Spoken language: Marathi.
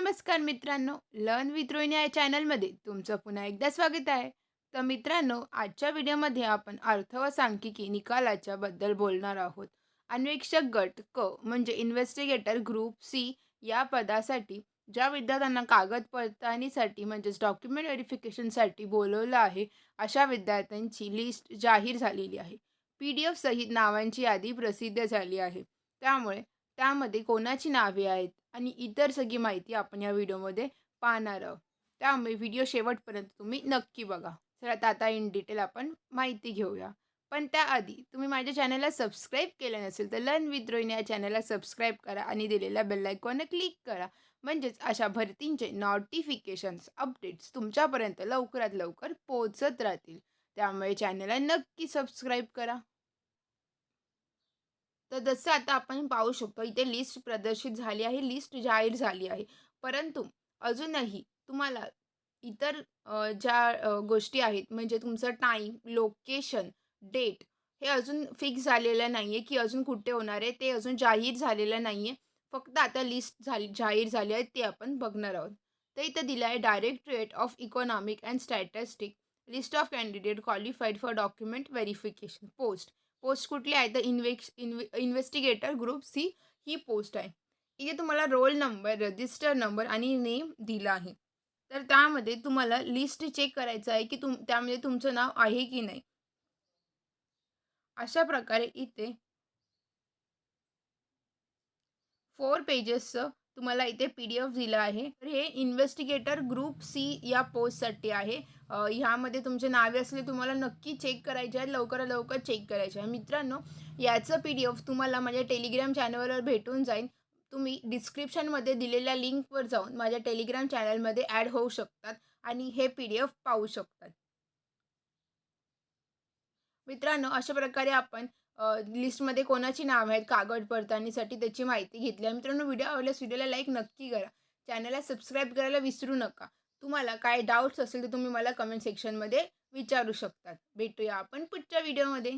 नमस्कार मित्रांनो लर्न विथ या चॅनलमध्ये तुमचं पुन्हा एकदा स्वागत आहे. तर मित्रांनो आजच्या व्हिडिओमध्ये आपण अर्थ व सांख्यिकी निकालाच्या बद्दल बोलणार आहोत. अन्वेषक गट क म्हणजे इन्व्हेस्टिगेटर ग्रुप सी या पदासाठी ज्या विद्यार्थ्यांना कागद पडताळणीसाठी म्हणजेच डॉक्युमेंट व्हेरिफिकेशनसाठी बोलवलं आहे अशा विद्यार्थ्यांची लिस्ट जाहीर झालेली आहे. पी डी एफ सहित नावांची यादी प्रसिद्ध झाली आहे. त्यामुळे त्यामध्ये कोणाची नावे आहेत आणि इतर सगळी माहिती आपण या व्हिडिओमध्ये पाहणार आहोत. त्यामुळे व्हिडिओ शेवटपर्यंत तुम्ही नक्की बघा. तर आता आता इन डिटेल आपण माहिती घेऊया. पण त्याआधी तुम्ही माझ्या चॅनलला सबस्क्राईब केलं नसेल तर लर्न विथ रोहिणी या चॅनलला सबस्क्राईब करा आणि दिलेल्या बेल क्लिक करा. म्हणजेच अशा भरतींचे नोटिफिकेशन्स अपडेट्स तुमच्यापर्यंत लवकरात लवकर पोहोचत राहतील. त्यामुळे चॅनलला नक्की सबस्क्राईब करा. तर जसं आता आपण पाहू शकतो इथे लिस्ट प्रदर्शित झाली आहे लिस्ट जाहीर झाली आहे. परंतु अजूनही तुम्हाला इतर ज्या गोष्टी आहेत म्हणजे तुमचं टाईम लोकेशन डेट हे अजून फिक्स झालेलं नाही आहे की अजून कुठे होणार आहे ते अजून जाहीर झालेलं नाही आहे फक्त आता लिस्ट झाली जाहीर झाली आहे ते आपण बघणार आहोत. तर इथं दिलं आहे directorate of economic and statistic list of candidate qualified for document verification post post कुठली आहे? तर इन्व्हेक्स इन्व्हे इन्व्हेस्टिगेटर ग्रुप सी ही पोस्ट आहे. इथे तुम्हाला रोल नंबर रजिस्टर नंबर आणि नेम दिला आहे. तर त्यामध्ये तुम्हाला लिस्ट चेक करायचं आहे की तुम त्यामध्ये तुमचं नाव आहे की नाही. अशा प्रकारे इथे फोर पेजेसचं तुम्हाला इथे पी डी एफ दिलं आहे. तर हे इन्व्हेस्टिगेटर ग्रुप सी या पोस्टसाठी आहे. ह्यामध्ये तुमचे नावे असले तुम्हाला नक्की चेक करायचे आहे लवकरात लवकर चेक करायचे आहे मित्रांनो याचं पी डी एफ तुम्हाला माझ्या टेलिग्राम चॅनलवर भेटून जाईल. तुम्ही डिस्क्रिप्शनमध्ये दिलेल्या लिंकवर जाऊन माझ्या टेलिग्राम चॅनलमध्ये ॲड होऊ शकतात आणि हे पी डी एफ पाहू शकतात. मित्रांनो अशा प्रकारे आपण लिस्टमध्ये कोणाची नाव आहेत कागद पडताळणीसाठी त्याची माहिती घेतली आहे. मित्रांनो व्हिडिओ आवडल्यास व्हिडिओला लाईक नक्की करा. चॅनलला सबस्क्राईब करायला विसरू नका. तुम्हाला काय डाऊट्स असेल तर तुम्ही मला कमेंट सेक्शनमध्ये विचारू शकतात. भेटूया आपण पुढच्या व्हिडिओमध्ये.